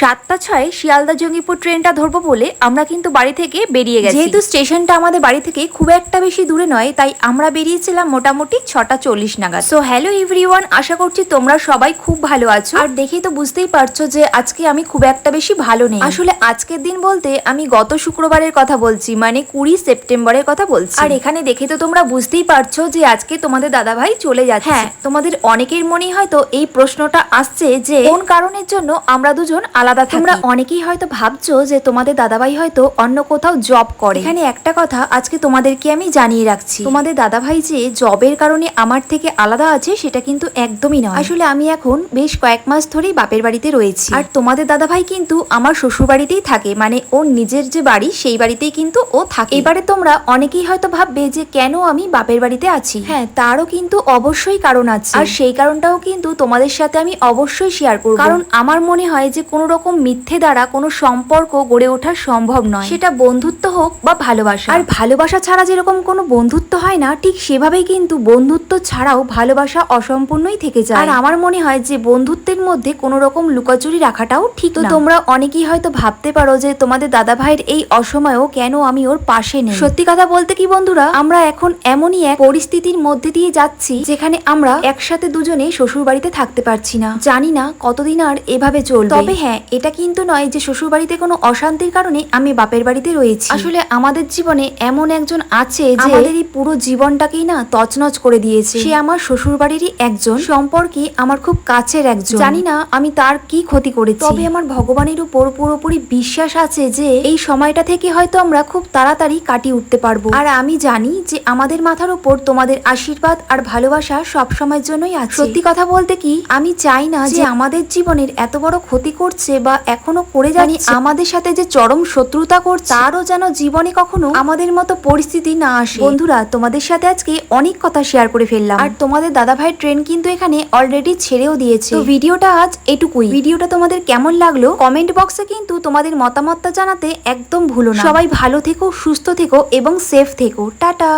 সাতটা ছয় শিয়ালদা জঙ্গিপুর ট্রেনটা ধরবো বলে আমরা কিন্তু বাড়ি থেকে বেরিয়ে গেছি। যেহেতু স্টেশনটা আমাদের বাড়ি থেকে খুব একটা বেশি দূরে নয় তাই আমরা বেরিয়েছিলাম মোটামুটি ছটা চল্লিশ নাগাদ। সো হ্যালো এভরিওয়ান আশা করছি তোমরা সবাই খুব ভালো আছো। আর দেখেই তো বুঝতেই পারছ যে আজকে আমি খুব একটা বেশি ভালো নেই। আসলে আজকের দিন বলতে আমি গত শুক্রবারের কথা বলছি মানে কুড়ি সেপ্টেম্বরের কথা বলছি। আর এখানে দেখে তো তোমরা বুঝতেই পারছ যে আজকে তোমাদের দাদা ভাই চলে যাচ্ছে। হ্যাঁ। তোমাদের অনেকের মনেই হয়তো এই প্রশ্নটা আসছে যে কোন কারণের জন্য আমরা দুজন আলাদা থাকি। তোমরা অনেকেই হয়তো ভাবছ যে তোমাদের দাদাভাই হয়তো অন্য কোথাও জব করে। এখানে একটা কথা আজকে তোমাদেরকে আমি জানিয়ে রাখছি। তোমাদের দাদাভাই যে জবের কারণে আমার থেকে আলাদা আছে, সেটা কিন্তু একদমই নয়। আসলে আমি এখন বেশ কয়েক মাস ধরেই বাপের বাড়িতে রয়েছি। আর তোমাদের দাদাভাই কিন্তু আমার শ্বশুর বাড়িতেই থাকে। মানে ওর নিজের যে বাড়ি, সেই বাড়িতেই কিন্তু ও থাকে। এবারে তোমরা অনেকেই হয়তো ভাববে যে কেন আমি বাপের বাড়িতে আছি? হ্যাঁ তারও কিন্তু অবশ্যই কারণ আছে। আর সেই কারণটাও কিন্তু তোমাদের সাথে আমি অবশ্যই শেয়ার করব। কারণ আমার মনে হয় যে কোনো রকম মিথ্যে দ্বারা কোনো সম্পর্ক গড়ে ওঠা সম্ভব নয়। সেটা বন্ধুত্ব হোক বা ভালোবাসা। আর ভালোবাসা ছাড়া যেরকম কোনো বন্ধুত্ব হয় না, ঠিক সেভাবেই কিন্তু বন্ধুত্ব ছাড়াও ভালোবাসা অসম্পূর্ণই থেকে যায়। আর আমার মনে হয় যে বন্ধুত্বের মধ্যে কোনো রকম লুকাচুরি রাখাটাও ঠিক তো তোমরা অনেকেই হয়তো ভাবতে পারো যে তোমাদের দাদা ভাইয়ের এই অসময়েও কেন আমি ওর পাশে নেই? সত্যি কথা বলতে কি বন্ধুরা, আমরা এখন এমনই এক পরিস্থিতির মধ্যে দিয়ে যাচ্ছি যেখানে আমরা একসাথে দুজনে শ্বশুর বাড়িতে থাকতে পারছি না। জানি না কতদিন আর এভাবে চলবে। তবে হ্যাঁ এটা কিন্তু নয় যে শ্বশুর বাড়িতে কোনো অশান্তির কারণে আমি বাপের বাড়িতে রয়েছি। আসলে আমাদের জীবনে এমন একজন আছে যে আমাদের এই পুরো জীবনটাকেই না তছনছ করে দিয়েছে। সে আমার শ্বশুর বাড়িরই একজন সম্পর্কে আমার খুব কাছের একজন। জানি না আমি তার কি ক্ষতি করেছি। তবে আমার ভগবানের উপর পুরোপুরি বিশ্বাস আছে যে এই সময়টা থেকে হয়তো আমরা খুব তাড়াতাড়ি কাটিয়ে উঠতে পারব। আর আমি জানি যে আমাদের মাথার উপর তোমাদের আশীর্বাদ আর ভালোবাসা সব সময়ের জন্যই আছে। সত্যি কথা বলতে কি? আমি চাই না যে আমাদের জীবনের এত বড় ক্ষতি করছে বা এখনও করে জানি আমাদের সাথে যে চরম শত্রুতা করছে তারও যেন জীবনে কখনো আমাদের মতো পরিস্থিতি না আসে। বন্ধুরা তোমাদের সাথে আজকে অনেক কথা শেয়ার করে ফেললাম। আর তোমাদের দাদা ভাই ট্রেন কিন্তু এখানে অলরেডি ছেড়েও দিয়েছে। তো ভিডিওটা আজ এটুকুই। ভিডিওটা তোমাদের কেমন লাগল? কমেন্ট বক্সে কিন্তু তোমাদের মতামতটা জানাতে একদম ভুলো না। সবাই ভালো থেকো সুস্থ থেকো এবং সেফ থেকো। টাটা।